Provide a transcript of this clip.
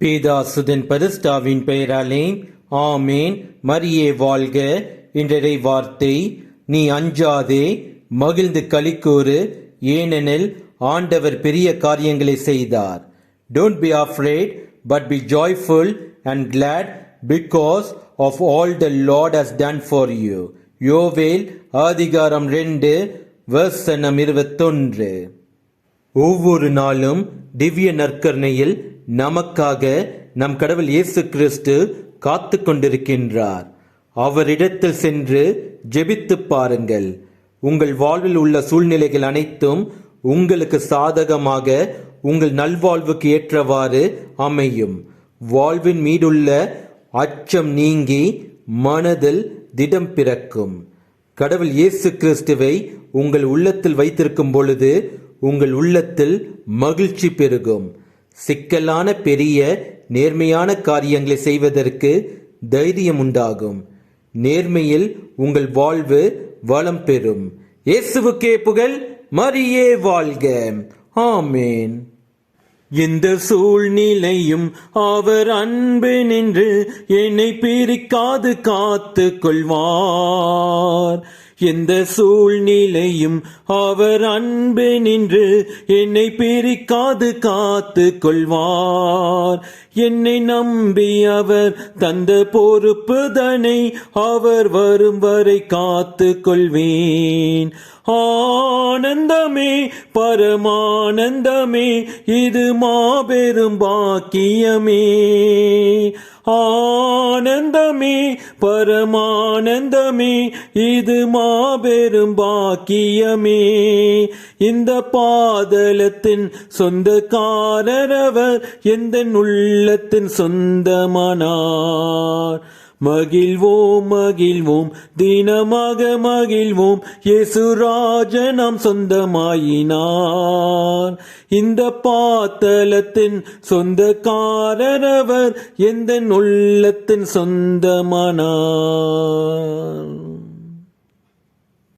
பேதாசுதன் பரிஸ்டாவின் பெயராலே ஆமேன். மரியே வாழ்க. என்றரை வார்த்தை நீ அஞ்சாதே மகிழ்ந்து கலிக்கூறு ஏனெனில் ஆண்டவர் பெரிய காரியங்களை செய்தார். Don't be afraid but be joyful and glad because of all the lord has done for you யோவேல் ஆதிகாரம் ரெண்டு வசனம் இருபத்தொன்று. ஒவ்வொரு நாளும் திவ்ய நற்கரணையில் நமக்காக நம் கடவுள் இயேசு கிறிஸ்து காத்து கொண்டிருக்கின்றார் அவரிடத்தில் சென்று ஜெபித்துப் பாருங்கள். உங்கள் வாழ்வில் உள்ள சூழ்நிலைகள் அனைத்தும் உங்களுக்கு சாதகமாக உங்கள் நல்வாழ்வுக்கு ஏற்றவாறு அமையும். வாழ்வின் மீதுள்ள அச்சம் நீங்கி மனதில் திடம் பிறக்கும். கடவுள் இயேசு கிறிஸ்துவை உங்கள் உள்ளத்தில் வைத்திருக்கும் பொழுது உங்கள் உள்ளத்தில் மகிழ்ச்சி பெருகும். சிக்கலான பெரிய நேர்மையான காரியங்களை செய்வதற்கு தைரியம் உண்டாகும் நேர்மையில் உங்கள் வாழ்வு வளம் பெறும். இயேசுவுக்கே புகழ் மரியே வாழ்க. ஆமேன். எந்த சூழ்நிலையும் அவர் அன்பு நின்று என்னை பிரிக்காது காத்து கொள்வார். எந்த சூழ்நிலையும் அவர் அன்பு நின்று என்னை பிரிக்காது காத்து கொள்வார். என்னை நம்பி அவர் தந்த பொறுப்புதனை அவர் வரும் வரை காத்து கொள்வேன். ஆனந்தமே பரமானந்தமே இது மாபெரும் பாக்கியமே? ஆனந்தமே பரமானந்தமே இது மாபெரும் பாக்கியமே? இந்த பாதலத்தின் சொந்தக்காரரவர் எந்த உள்ளத்தின் சொந்தமானார்? மகிழ்வோம் மகிழ்வோம். தினமாக மகிழ்வோம். இயேசுராஜ நாம் சொந்தமாயினார். இந்த பாத்தலத்தின் சொந்தக்காரரவர் எந்த உள்ளத்தின் சொந்தமானார்.